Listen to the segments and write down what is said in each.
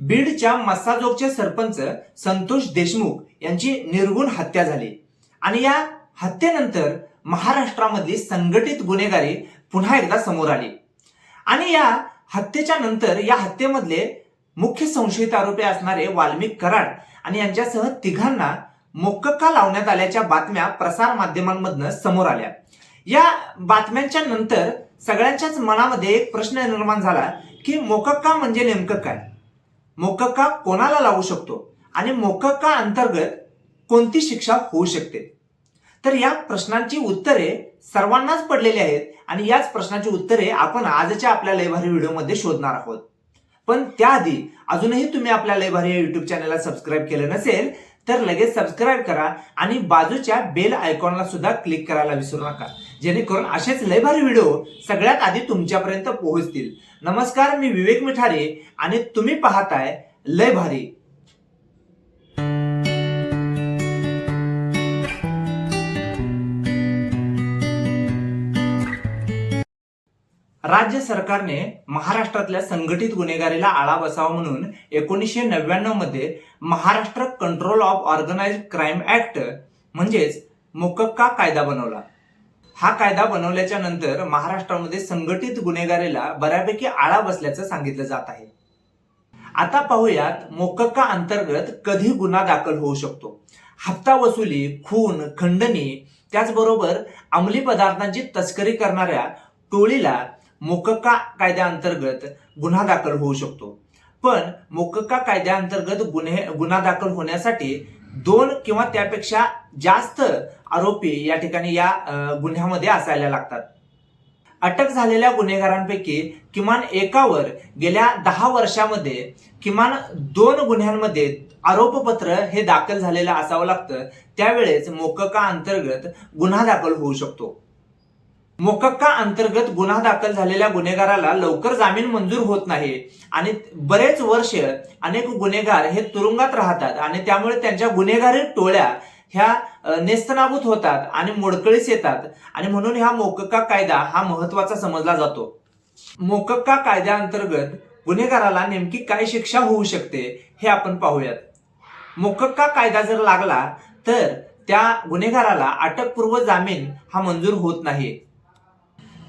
बीडच्या मस्साजोगचे सरपंच संतोष देशमुख यांची निर्गुण हत्या झाली. आणि या हत्येनंतर महाराष्ट्रामधली संघटित गुन्हेगारी पुन्हा एकदा समोर आली. आणि या हत्येच्या नंतर या हत्येमधले मुख्य संशयित आरोपी असणारे वाल्मिक कराड आणि यांच्यासह तिघांना मोक्का लावण्यात आल्याच्या बातम्या प्रसार माध्यमांमधनं समोर आल्या. या बातम्यांच्या नंतर सगळ्यांच्याच मनामध्ये एक प्रश्न निर्माण झाला की मोकक्का म्हणजे नेमकं काय? मोकक्का कोणाला लावू शकतो? आणि मोकक्का अंतर्गत कोणती शिक्षा होऊ शकते? तर या प्रश्नांची उत्तरे सर्वांनाच पडलेली आहेत आणि याच प्रश्नांची उत्तरे आपण आजच्या आपल्या लयभारी व्हिडिओमध्ये शोधणार आहोत. पण त्याआधी अजूनही तुम्ही आपल्या लयभारी या युट्यूब चॅनलला सबस्क्राईब केलं नसेल तर लगेच सबस्क्राईब करा आणि बाजूच्या बेल आयकॉनला सुद्धा क्लिक करायला विसरू नका. जेणेकरून असेच लयभारी व्हिडिओ सगळ्यात आधी तुमच्यापर्यंत पोहोचतील. नमस्कार मी विवेक मिठारे आणि तुम्ही पाहताय लय भारी. राज्य सरकारने महाराष्ट्रातल्या संघटित गुन्हेगारीला आळा बसावा म्हणून एकोणीसशे नव्याण्णवमध्ये Maharashtra control of organise crime act म्हणजेच मोकक्का कायदा बनवला. हा कायदा बनवल्याच्या नंतर महाराष्ट्रामध्ये संघटित गुन्हेगारीला बऱ्यापैकी आळा बसल्याचं सांगितलं जात आहे. आता पाहूयात मोकक्का अंतर्गत कधी गुन्हा दाखल होऊ शकतो. हप्ता वसुली खून खंडणी त्याचबरोबर अंमली पदार्थांची तस्करी करणाऱ्या टोळीला मोकक्का कायद्याअंतर्गत गुन्हा दाखल होऊ शकतो. पण मोकक्का कायद्याअंतर्गत गुन्हे गुन्हा दाखल होण्यासाठी दोन किंवा त्यापेक्षा जास्त आरोपी या ठिकाणी या गुन्ह्यामध्ये असायला लागतात. अटक झालेल्या गुन्हेगारांपैकी किमान एकावर गेल्या दहा वर्षामध्ये किमान दोन गुन्ह्यांमध्ये आरोपपत्र हे दाखल झालेलं असावं लागतं. त्यावेळेस मोकका अंतर्गत गुन्हा दाखल होऊ शकतो. मोकक्का अंतर्गत गुन्हा दाखल झालेल्या गुन्हेगाराला लवकर जामीन मंजूर होत नाही. आणि बरेच वर्ष अनेक गुन्हेगार हे तुरुंगात राहतात आणि त्यामुळे त्यांच्या गुन्हेगारी टोळ्या ह्या नेस्तनाभूत होतात आणि मोडकळीस येतात. आणि म्हणून हा मोकक्का कायदा हा महत्त्वाचा समजला जातो. मोकक्का कायद्याअंतर्गत गुन्हेगाराला नेमकी काय शिक्षा होऊ शकते हे आपण पाहूयात. मोकक्का कायदा जर लागला तर त्या गुन्हेगाराला अटकपूर्व जामीन हा मंजूर होत नाही.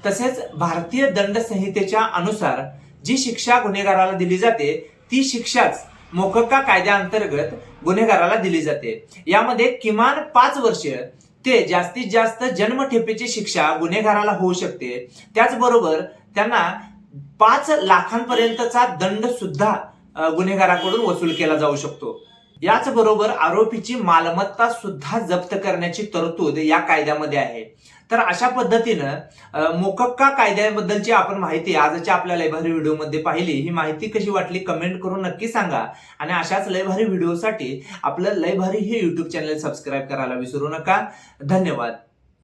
तसेच भारतीय दंड संहितेच्या अनुसार जी शिक्षा गुन्हेगाराला दिली जाते ती शिक्षाच मोकक्का कायद्याअंतर्गत गुन्हेगाराला दिली जाते. यामध्ये किमान पाच वर्ष ते जास्तीत जास्त जन्मठेपेची शिक्षा गुन्हेगाराला होऊ शकते. त्याचबरोबर त्यांना पाच लाखांपर्यंतचा दंड सुद्धा गुन्हेगाराकडून वसूल केला जाऊ शकतो. याचबरोबर आरोपीची मालमत्ता सुद्धा जप्त करण्याची तरतूद या कायद्यामध्ये आहे. तर अशा पद्धतीनं मोकक्का कायद्याबद्दलची आपण माहिती आजच्या आपल्या लयभारी व्हिडिओमध्ये पाहिली. ही माहिती कशी वाटली कमेंट करून नक्की सांगा. आणि अशाच लयभारी व्हिडिओसाठी आपलं लयभारी हे युट्यूब चॅनल सबस्क्राईब करायला विसरू नका. धन्यवाद.